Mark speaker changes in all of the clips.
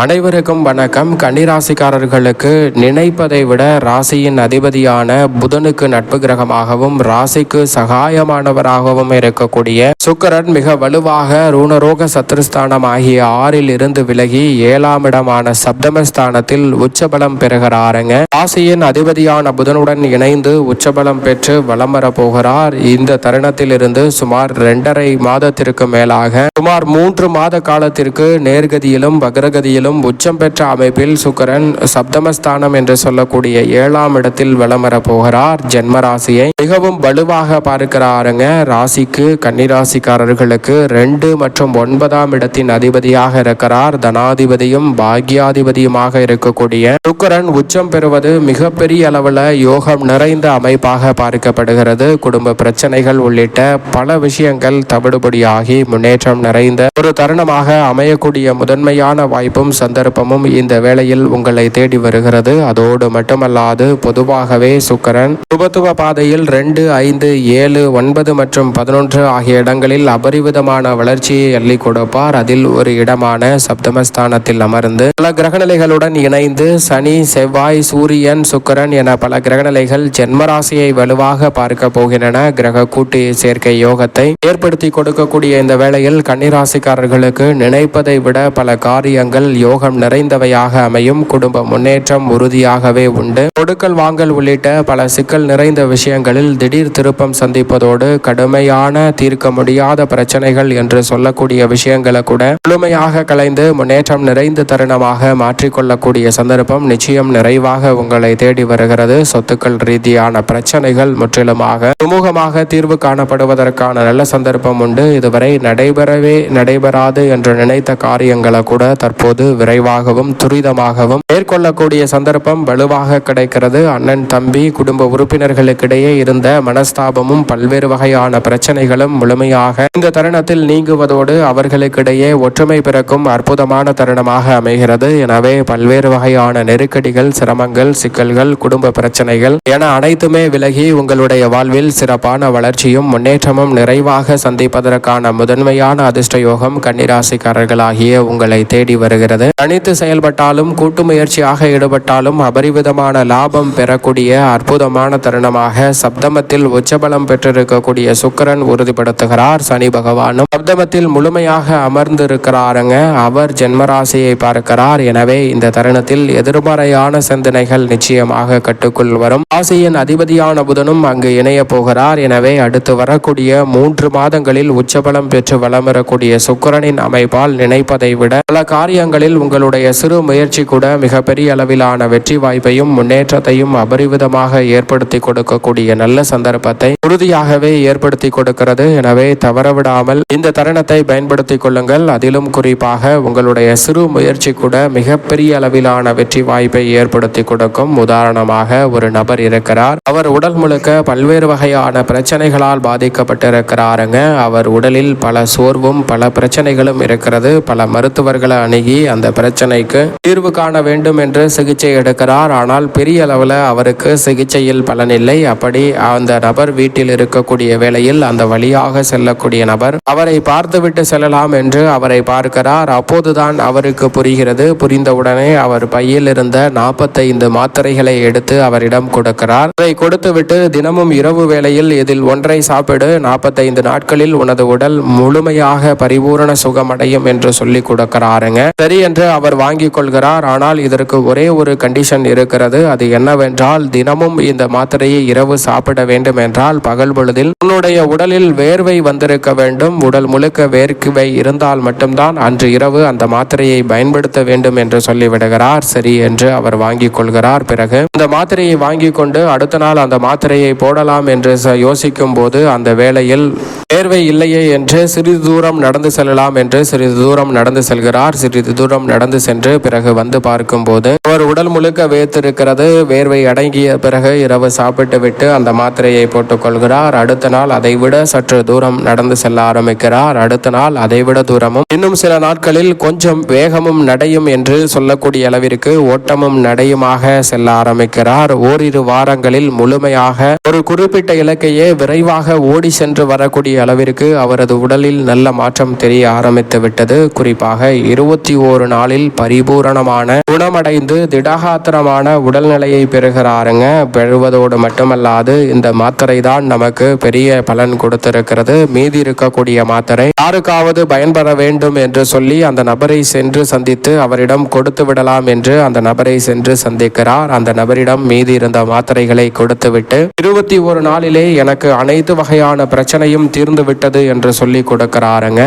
Speaker 1: அனைவருக்கும் வணக்கம். கன்னிராசிக்காரர்களுக்கு நினைப்பதை விட ராசியின் அதிபதியான புதனுக்கு நட்பு கிரகமாகவும் ராசிக்கு சகாயமானவராகவும் இருக்கக்கூடிய சுக்கரன் மிக வலுவாக ரூணரோக சத்துருஸ்தானம் ஆகிய ஆறில் இருந்து விலகி ஏழாம் இடமான சப்தமஸ்தானத்தில் உச்சபலம் பெறுகிறாருங்க. ராசியின் அதிபதியான புதனுடன் இணைந்து உச்சபலம் பெற்று வலம் வர போகிறார். இந்த தருணத்திலிருந்து சுமார் இரண்டரை மாதத்திற்கு மேலாக சுமார் மூன்று மாத காலத்திற்கு நேர்கதியிலும் வக்ரகதியிலும் உச்சம் பெற்ற அமைப்பில் சுக்கரன் சப்தமஸ்தானம் என்று சொல்லக்கூடிய ஏழாம் இடத்தில் வலம் போகிறார். ஜென்ம ராசியை மிகவும் வலுவாக பார்க்கிறாருங்க ராசிக்கு கன்னிராசிக்காரர்களுக்கு ரெண்டு மற்றும் ஒன்பதாம் இடத்தின் அதிபதியாக இருக்கிறார். தனாதிபதியும் பாக்யாதிபதியுமாக இருக்கக்கூடிய சுக்கரன் உச்சம் பெறுவது மிகப்பெரிய அளவில் யோகம் நிறைந்த அமைப்பாக பார்க்கப்படுகிறது. குடும்ப பிரச்சனைகள் உள்ளிட்ட பல விஷயங்கள் தவிடுபடியாகி முன்னேற்றம் நிறைந்த ஒரு தருணமாக அமையக்கூடிய முதன்மையான வாய்ப்பும் சந்தர்ப்பமும் இந்த வேளையில் உங்களை தேடி வருகிறது. அதோடு மட்டுமல்லாது பொதுவாகவே சுக்கரன் சுபத்துவ பாதையில் ரெண்டு ஐந்து ஏழு ஒன்பது மற்றும் பதினொன்று ஆகிய இடங்களில் அபரிவிதமான வளர்ச்சியை அள்ளி கொடுப்பார். அதில் ஒரு இடமான சப்தமஸ்தானத்தில் அமர்ந்து பல கிரகநிலைகளுடன் இணைந்து சனி செவ்வாய் சூரியன் சுக்கரன் என பல கிரகநிலைகள் ஜென்மராசியை வலுவாக பார்க்க போகின்றன. கிரக கூட்டு சேர்க்கை யோகத்தை ஏற்படுத்தி கொடுக்கக்கூடிய இந்த வேளையில் கன்னிராசிக்காரர்களுக்கு நினைப்பதை விட பல காரியங்கள் யோகம் நிறைந்தவையாக அமையும். குடும்ப முன்னேற்றம் உறுதியாகவே உண்டு. கொடுக்கல் வாங்கல் உள்ளிட்ட பல சிக்கல் நிறைந்த விஷயங்களில் திடீர் திருப்பம் சந்திப்பதோடு கடுமையான தீர்க்க முடியாத பிரச்சனைகள் என்று சொல்லக்கூடிய விஷயங்களை கூட முழுமையாக கலைந்து முன்னேற்றம் நிறைந்த தருணமாக மாற்றிக்கொள்ளக்கூடிய சந்தர்ப்பம் நிச்சயம் நிறைவாக உங்களை தேடி வருகிறது. சொத்துக்கள் ரீதியான பிரச்சனைகள் முற்றிலுமாக சுமூகமாக தீர்வு காணப்படுவதற்கான நல்ல சந்தர்ப்பம் உண்டு. இதுவரை நடைபெறவே நடைபெறாது என்று நினைத்த காரியங்களை கூட தற்போது விரைவாகவும் துரிதமாகவும் மேற்கொள்ளக்கூடிய சந்தர்ப்பம் வலுவாக கிடைக்கிறது. அண்ணன் தம்பி குடும்ப உறுப்பினர்களுக்கிடையே இருந்த மனஸ்தாபமும் பல்வேறு வகையான பிரச்சனைகளும் முழுமையாக இந்த தருணத்தில் நீங்குவதோடு அவர்களுக்கிடையே ஒற்றுமை பிறக்கும் அற்புதமான தருணமாக அமைகிறது. எனவே பல்வேறு வகையான நெருக்கடிகள் சிரமங்கள் சிக்கல்கள் குடும்ப பிரச்சனைகள் என அனைத்துமே விலகி உங்களுடைய வாழ்வில் சிறப்பான வளர்ச்சியும் முன்னேற்றமும் நிறைவாக சந்திப்பதற்கான முதன்மையான அதிர்ஷ்ட யோகம் கன்னிராசிக்காரர்களாகிய உங்களை தேடி வருகிறது. தனித்து செயல்பட்டாலும் கூட்டு முயற்சியாக ஈடுபட்டாலும் அபரிவிதமான லாபம் பெறக்கூடிய அற்புதமான தருணமாக சப்தமத்தில் உச்சபலம் பெற்றிருக்கக்கூடிய சுக்கிரன் உறுதிப்படுத்துகிறார் சனி பகவானும். சப்தமத்தில் முழுமையாக அமர்ந்திருக்கிறாருங்க. அவர் ஜென்மராசியை பார்க்கிறார். எனவே இந்த தருணத்தில் எதிர்மறையான சிந்தனைகள் நிச்சயமாக கட்டுக்குள் வரும். ராசியின் அதிபதியான புதனும் அங்கு இணைய போகிறார். எனவே அடுத்து வரக்கூடிய மூன்று மாதங்களில் உச்சபலம் பெற்று வளம் வரக்கூடிய சுக்கிரனின் அமைப்பால் நினைப்பதை விட பல காரியங்களில் உங்களுடைய சிறு முயற்சி கூட மிகப்பெரிய அளவிலான வெற்றி வாய்ப்பையும் முன்னேற்றத்தையும் அபரிவிதமாக ஏற்படுத்தி கொடுக்கக்கூடிய நல்ல சந்தர்ப்பத்தை உறுதியாகவே ஏற்படுத்தி கொடுக்கிறது. எனவே தவறவிடாமல் இந்த தருணத்தை பயன்படுத்திக் கொள்ளுங்கள். அதிலும் குறிப்பாக உங்களுடைய சிறு முயற்சி கூட மிகப்பெரிய அளவிலான வெற்றி வாய்ப்பை ஏற்படுத்தி கொடுக்கும். உதாரணமாக ஒரு நபர் இருக்கிறார். அவர் உடல் முழுக்க பல்வேறு வகையான பிரச்சனைகளால் பாதிக்கப்பட்டிருக்கிறாருங்க. அவர் உடலில் பல சோர்வும் பல பிரச்சனைகளும் இருக்கிறது. பல மருத்துவர்களை அணுகி அந்த பிரச்சனைக்கு தீர்வு காண வேண்டும் என்று சிகிச்சை எடுக்கிறார். ஆனால் பெரிய அளவில் அவருக்கு சிகிச்சையில் பலனில்லை அப்படி அந்த நபர் வீட்டில் இருக்கக்கூடிய வேளையில் அந்த வழியாக செல்லக்கூடிய நபர் அவரை பார்த்துவிட்டு செல்லலாம் என்று அவரை பார்க்கிறார். அப்போதுதான் அவருக்கு புரிகிறது. புரிந்தவுடனே அவர் பையில் இருந்த நாற்பத்தைந்து மாத்திரைகளை எடுத்து அவரிடம் கொடுக்கிறார். அதை கொடுத்துவிட்டு தினமும் இரவு வேளையில் இதில் ஒன்றை சாப்பிடு. நாற்பத்தைந்து நாட்களில் உனது உடல் முழுமையாக பரிபூரண சுகமடையும் என்று சொல்லி கொடுக்கிறாருங்க. சரி என்று அவர் வாங்கி கொள்கிறார். ஆனால் இதற்கு ஒரே ஒரு கண்டிஷன் இருக்கிறது. அது என்னவென்றால் தினமும் இந்த மாத்திரையை இரவு சாப்பிட வேண்டும் என்றால் பகல் பொழுதில் உன்னுடைய உடலில் வேர்வை வந்திருக்க வேண்டும். உடல் முழுக்க வேர்க்குவை இருந்தால் மட்டும்தான் அன்று இரவு அந்த மாத்திரையை பயன்படுத்த வேண்டும் என்று சொல்லிவிடுகிறார். சரி என்று அவர் வாங்கிக் கொள்கிறார். பிறகு அந்த மாத்திரையை வாங்கி கொண்டு அடுத்த நாள் அந்த மாத்திரையை போடலாம் என்று ச- யோசிக்கும் போது அந்த வேளையில் வேர்வை இல்லையே என்று சிறிது தூரம் நடந்து செல்லலாம் என்று சிறிது தூரம் நடந்து செல்கிறார். சிறிது தூரம் நடந்து சென்று பிறகு வந்து பார்க்கும்போது அவர் உடல் முழுக்க வேர்த்திருக்கிறது. வேர்வை அடங்கிய பிறகு இரவு சாப்பிட்டு விட்டு அந்த மாத்திரையை போட்டுக்கொள்கிறார். அடுத்த நாள் அதைவிட சற்று தூரம் நடந்து செல்ல ஆரம்பிக்கிறார். அடுத்த நாள் அதைவிட தூரமும் இன்னும் சில நாட்களில் கொஞ்சம் வேகமும் நடையும் என்று சொல்லக்கூடிய அளவிற்கு ஓட்டமும் நடையுமாக செல்ல ஆரம்பிக்கிறார். சந்திக்கிறார் ஓரிரு வாரங்களில் முழுமையாக ஒரு குறிப்பிட்ட இலக்கையே விரைவாக ஓடி சென்று வரக்கூடிய அளவிற்கு அவரது உடலில் நல்ல மாற்றம் தெரிய ஆரம்பித்து விட்டது. குறிப்பாக இருபத்தி ஓரு நாளில் பரிபூரணமான குணமடைந்து திடகாத்திரமான உடல்நிலையை பெறுகிறாருங்க. பெறுவதோடு மட்டுமல்லாது இந்த மாத்திரை தான் நமக்கு பெரிய பலன் கொடுத்திருக்கிறது. மீதி இருக்கக்கூடிய மாத்திரை யாருக்காவது பயன்பெற வேண்டும் என்று சொல்லி அந்த நபரை சென்று சந்தித்து அவரிடம் கொடுத்து விடலாம் என்று அந்த நபரை சென்று சந்திக்கிறார். அந்த அவரிடம் மீதி இருந்த மாத்திரைகளை கொடுத்துவிட்டு இருபத்தி ஒரு நாளிலே எனக்கு அனைத்து வகையான பிரச்சனையும் தீர்ந்து விட்டது என்று சொல்லி கொடுக்கிறாருங்க.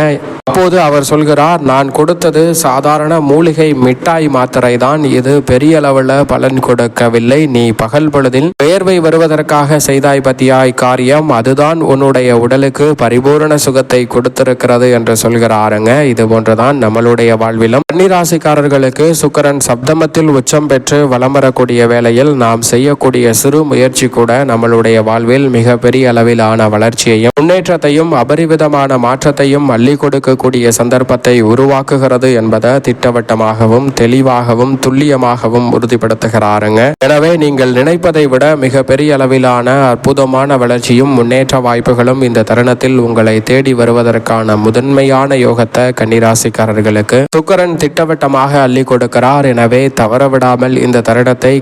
Speaker 1: அப்போது அவர் சொல்கிறார் நான் கொடுத்தது சாதாரண மூலிகை மிட்டாய் மாத்திரை தான் இது பெரிய அளவில் பலன் கொடுக்கவில்லை. நீ பகல் பொழுதில் வேர்வை வருவதற்காக செய்தாய் பத்தியாய் காரியம் அதுதான் உன்னுடைய உடலுக்கு பரிபூரண சுகத்தை கொடுத்திருக்கிறது என்று சொல்கிறாருங்க. இது போன்றுதான் நம்மளுடைய வாழ்விலும். கன்னிராசிக்காரர்களுக்கு சுக்கரன் சப்தமத்தில் உச்சம் பெற்று வலம் வரக்கூடிய வேளையில் நாம் செய்யக்கூடிய சிறு முயற்சி கூட நம்மளுடைய வாழ்வில் மிகப்பெரிய அளவிலான வளர்ச்சியையும் முன்னேற்றத்தையும் அபரிவிதமான மாற்றத்தையும் அள்ளி கொடுக்கக்கூடிய சந்தர்ப்பத்தை உருவாக்குகிறது என்பதை திட்டவட்டமாகவும் தெளிவாகவும் துல்லியமாகவும் உறுதிப்படுத்துகிறாருங்க. எனவே நீங்கள் நினைப்பதை விட மிக பெரிய அளவிலான அற்புதமான வளர்ச்சியும் முன்னேற்ற வாய்ப்புகளும் இந்த தருணத்தில் உங்களை தேடி வருவதற்கான முதன்மையான யோகத்தை கன்னிராசிக்காரர்களுக்கு சுக்கரன் திட்டவட்டமாக அள்ளி கொடுக்கிறார். எனவே தவறவிடாமல் இந்த தருணத்தை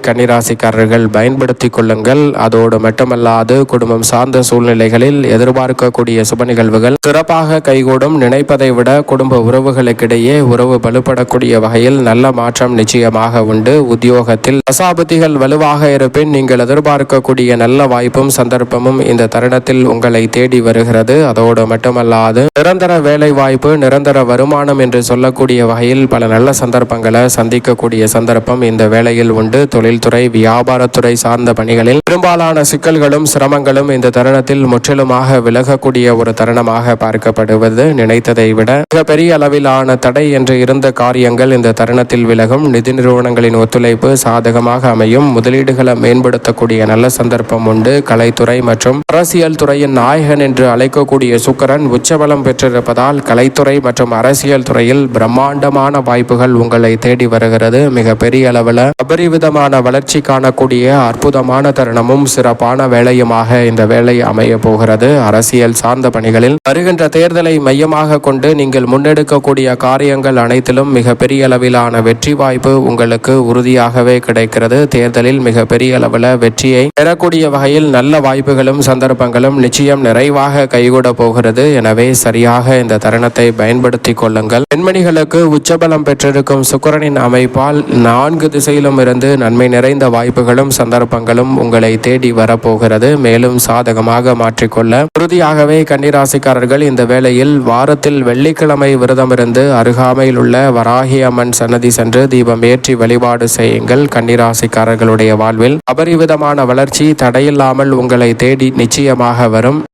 Speaker 1: ராசிக்காரர்கள் பயன்படுத்தி கொள்ளுங்கள். அதோடு மட்டுமல்லாது குடும்பம் சார்ந்த சூழ்நிலைகளில் எதிர்பார்க்கக்கூடிய சுப நிகழ்வுகள் சிறப்பாக கைகூடும். நினைப்பதை விட குடும்ப உறவுகளுக்கிடையே உறவு வலுப்படக்கூடிய வகையில் நல்ல மாற்றம் நிச்சயமாக உண்டு. உத்தியோகத்தில் தசாபுத்திகள் வலுவாக இருப்பின் நீங்கள் எதிர்பார்க்கக்கூடிய நல்ல வாய்ப்பும் சந்தர்ப்பமும் இந்த தருணத்தில் உங்களை தேடி வருகிறது. அதோடு மட்டுமல்லாது நிரந்தர வேலை வாய்ப்பு நிரந்தர வருமானம் என்று சொல்லக்கூடிய வகையில் பல நல்ல சந்தர்ப்பங்களை சந்திக்கக்கூடிய சந்தர்ப்பம் இந்த வேளையில் உண்டு. தொழில்துறை வியாபாரத்துறை சார்ந்த பணிகளில் பெரும்பாலான சிக்கல்களும் சிரமங்களும் இந்த தருணத்தில் முற்றிலுமாக விலகக்கூடிய ஒரு தருணமாக பார்க்கப்படுவது நினைத்ததை விட மிக பெரிய அளவிலான தடை என்று இருந்த காரியங்கள் இந்த தருணத்தில் விலகும். நிதி நிறுவனங்களின் ஒத்துழைப்பு சாதகமாக அமையும். முதலீடுகளை மேம்படுத்தக்கூடிய நல்ல சந்தர்ப்பம் உண்டு. கலைத்துறை மற்றும் அரசியல் துறையின் நாயகன் என்று அழைக்கக்கூடிய சுக்கரன் உச்சபலம் பெற்றிருப்பதால் கலைத்துறை மற்றும் அரசியல் துறையில் பிரம்மாண்டமான வாய்ப்புகள் உங்களை தேடி வருகிறது. மிக பெரிய அளவில் அபரிவிதமான வளர்ச்சி காணக்கூடிய அற்புதமான தருணமும் சிறப்பான வேலையுமாக இந்த வேலை அமைய போகிறது. அரசியல் சார்ந்த பணிகளில் வருகின்ற தேர்தலை மையமாக கொண்டு நீங்கள் முன்னெடுக்கக்கூடிய காரியங்கள் அனைத்திலும் மிக பெரிய அளவிலான வெற்றி வாய்ப்பு உங்களுக்கு உறுதியாகவே கிடைக்கிறது. தேர்தலில் மிக பெரிய அளவில் வெற்றியை பெறக்கூடிய வகையில் நல்ல வாய்ப்புகளும் சந்தர்ப்பங்களும் நிச்சயம் நிறைவாக கைகூட போகிறது. எனவே சரியாக இந்த தருணத்தை பயன்படுத்திக் கொள்ளுங்கள். பெண்மணிகளுக்கு உச்சபலம் பெற்றிருக்கும் சுக்கரனின் அமைப்பால் நான்கு திசையிலும் இருந்து நன்மை நிறைந்த வாய்ப்புகளும் சந்தர்ப்பங்களும் உங்களை தேடி வரப்போகிறது. மேலும் சாதகமாக மாற்றிக்கொள்ள உறுதியாகவே கன்னிராசிக்காரர்கள் இந்த வேளையில் வாரத்தில் வெள்ளிக்கிழமை விரதமிருந்து அருகாமையில் உள்ள வராகி அம்மன் சன்னதி சென்று தீபம் ஏற்றி வழிபாடு செய்யுங்கள். கன்னிராசிக்காரர்களுடைய வாழ்வில் அபரிவிதமான வளர்ச்சி தடையில்லாமல் உங்களை தேடி நிச்சயமாக வரும்.